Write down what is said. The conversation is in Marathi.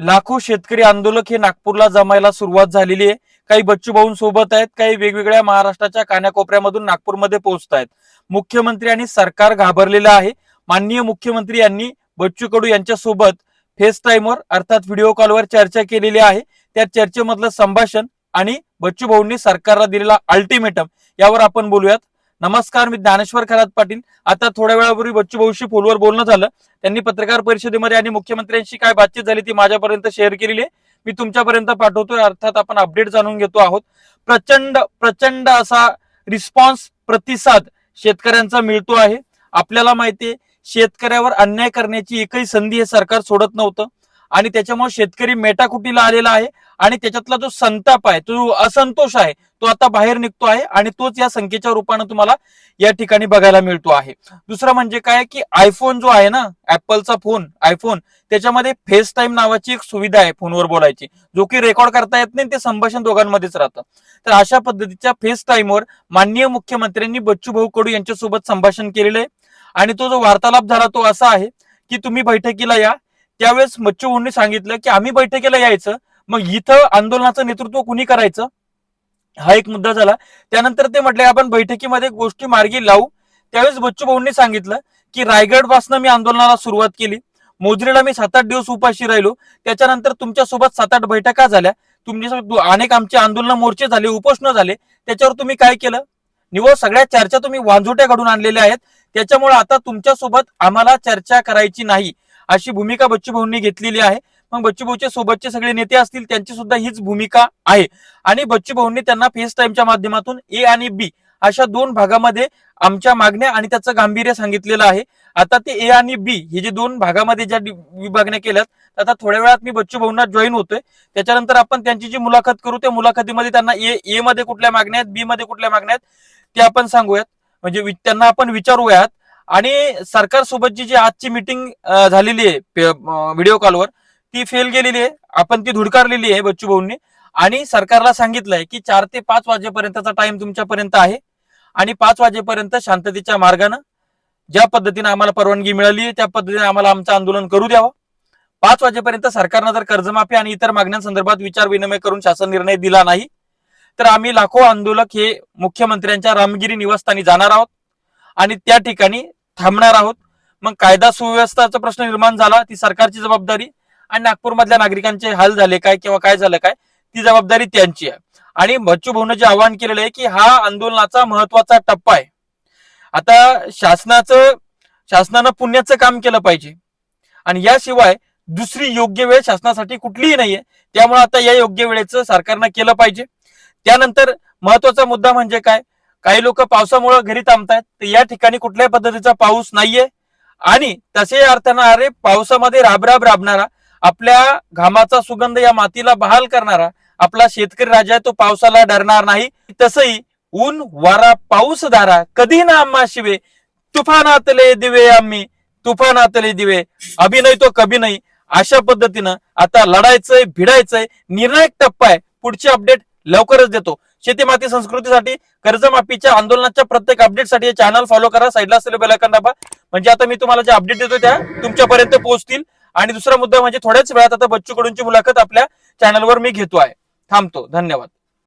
लाखो शेतकरी आंदोलक हे नागपूरला जमायला सुरुवात झालेली आहे. काही बच्चूभाऊ सोबत आहेत काही वेगवेगळ्या महाराष्ट्राच्या कानाकोपऱ्यामधून नागपूरमध्ये पोहोचत आहेत. मुख्यमंत्री आणि सरकार घाबरलेलं आहे. माननीय मुख्यमंत्री यांनी बच्चू कडू यांच्यासोबत फेस टाईमवर अर्थात व्हिडिओ कॉलवर चर्चा केलेली आहे. त्या चर्चेमधलं संभाषण आणि बच्चू भाऊंनी सरकारला दिलेला अल्टिमेटम यावर आपण बोलूयात. नमस्कार मी ज्ञानेश्वर खरात पाटील. आता थोड्या वेळापूर्वी बच्चू भाऊशी फोनवर बोलणं झालं. त्यांनी पत्रकार परिषदेमध्ये आणि मुख्यमंत्र्यांशी काय बातचीत झाली ती माझ्यापर्यंत शेअर केलेली आहे. मी तुमच्यापर्यंत पाठवतोय. अर्थात आपण अपडेट जाणून घेतो आहोत. प्रचंड प्रचंड असा रिस्पॉन्स प्रतिसाद शेतकऱ्यांचा मिळतो आहे. आपल्याला माहितीये शेतकऱ्यावर अन्याय करण्याची एकही संधी हे सरकार सोडत नव्हतं. आणि त्याच्यामुळे शेतकरी मेटाकुटीला आलेला आहे आणि त्याच्यातला जो संताप आहे तो असंतोष आहे तो आता बाहेर निघतो आहे आणि तोच या संख्येच्या रूपानं तुम्हाला या ठिकाणी बघायला मिळतो आहे. दुसरं म्हणजे काय की आयफोन जो आहे ना ऍपलचा फोन आयफोन त्याच्यामध्ये फेस टाईम नावाची एक सुविधा आहे फोनवर बोलायची जो की रेकॉर्ड करता येत नाही ते संभाषण दोघांमध्येच राहतं. तर अशा पद्धतीच्या फेस टाईमवर माननीय मुख्यमंत्र्यांनी बच्चू भाऊ कडू यांच्यासोबत संभाषण केलेलं आहे. आणि तो जो वार्तालाप झाला तो असा आहे की तुम्ही बैठकीला या त्यावेळेस बच्चू भाऊंनी सांगितलं की आम्ही बैठकीला यायचं मग इथं आंदोलनाचं नेतृत्व कुणी करायचं? हा एक मुद्दा झाला. त्यानंतर ते म्हटले आपण बैठकीमध्ये गोष्टी मार्गी लावू. त्यावेळेस बच्चू भाऊंनी सांगितलं की रायगडपासून मी आंदोलनाला सुरुवात केली. मोजरीला मी सात आठ दिवस उपाशी राहिलो. त्याच्यानंतर तुमच्यासोबत सात आठ बैठका झाल्या. तुमच्या अनेक आमचे आंदोलन मोर्चे झाले उपोषण झाले. त्याच्यावर तुम्ही काय केलं? निवड सगळ्या चर्चा तुम्ही वांझोट्या घडून आणलेल्या आहेत. त्याच्यामुळे आता तुमच्यासोबत आम्हाला चर्चा करायची नाही. अशी भूमिका बच्चू भाऊंनी घेतलेली आहे. मग बच्चू भाऊच्या सोबतचे सगळे नेते असतील त्यांची सुद्धा हीच भूमिका आहे. आणि बच्चू भाऊंनी त्यांना फेस टाईमच्या माध्यमातून ए आणि बी अशा दोन भागामध्ये आमच्या मागण्या आणि त्याचं गांभीर्य सांगितलेलं आहे. आता ते ए आणि बी हे जे दोन भागामध्ये ज्या विभागण्या केल्यात आता थोड्या वेळात मी बच्चू भाऊंना जॉईन होतोय. त्याच्यानंतर आपण त्यांची जी मुलाखत करू त्या मुलाखतीमध्ये त्यांना ए ए मध्ये कुठल्या मागण्या आहेत बी मध्ये कुठल्या मागण्या आहेत ते आपण सांगूयात. म्हणजे वि- त्यांना आपण विचारूयात. आणि सरकार सोबतची जी आजची मिटिंग झालेली आहे व्हिडिओ कॉलवर ती फेल गेलेली आहे. आपण ती धुडकारलेली आहे बच्चू भाऊंनी. आणि सरकारला सांगितलंय की चार ते पाच वाजेपर्यंतचा टाइम तुमच्यापर्यंत आहे. आणि पाच वाजेपर्यंत शांततेच्या मार्गानं ज्या पद्धतीने आम्हाला परवानगी मिळाली आहे त्या पद्धतीने आम्हाला आमचं आंदोलन करू द्यावं. पाच वाजेपर्यंत सरकारनं जर कर्जमाफी आणि इतर मागण्यांसंदर्भात विचार विनिमय करून शासन निर्णय दिला नाही तर आम्ही लाखो आंदोलक हे मुख्यमंत्र्यांच्या रामगिरी निवासस्थानी जाणार आहोत. आणि त्या ठिकाणी थांबणार आहोत. मग कायदा सुव्यवस्थाचा प्रश्न निर्माण झाला ती सरकारची जबाबदारी आणि नागपूरमधल्या नागरिकांचे हाल झाले काय किंवा काय झालं काय ती जबाबदारी त्यांची आहे. आणि बच्चू भाऊन जे आवाहन केलेलं आहे की हा आंदोलनाचा महत्त्वाचा टप्पा आहे. आता शासनाचं शासनानं पुण्याचं काम केलं पाहिजे. आणि याशिवाय दुसरी योग्य वेळ शासनासाठी कुठलीही नाहीये. त्यामुळे आता या योग्य वेळेचं सरकारनं केलं पाहिजे. त्यानंतर महत्त्वाचा मुद्दा म्हणजे काय? काही लोक पावसामुळे घरी थांबतायत. तर या ठिकाणी कुठल्याही पद्धतीचा पाऊस नाहीये. आणि तसे अर्थानं अरे पावसामध्ये राबराब राबणारा आपल्या घामाचा सुगंध या मातीला बहाल करणारा आपला शेतकरी राजा आहे तो पावसाला डरणार नाही. तसंही ऊन वारा पाऊस धारा कधी ना आम्हा शिवे. तुफानातले दिवे आम्ही तुफानातले दिवे. अभिनय तो कभी नाही. अशा पद्धतीनं आता लढायचंय भिडायचंय. निर्णायक टप्पा आहे. पुढची अपडेट लवकरच देतो. शेती माती संस्कृतीसाठी कर्जमाफीच्या आंदोलनाच्या प्रत्येक अपडेटसाठी हे चॅनल फॉलो करा. साईडला असलेलं बेलायकन दाबा. म्हणजे आता मी तुम्हाला जे अपडेट देतो त्या तुमच्यापर्यंत पोहोचतील. आणि दुसरा मुद्दा म्हणजे थोड्याच वेळात आता बच्चू कडूंची मुलाखत आपल्या चॅनलवर मी घेतो आहे. थांबतो. धन्यवाद.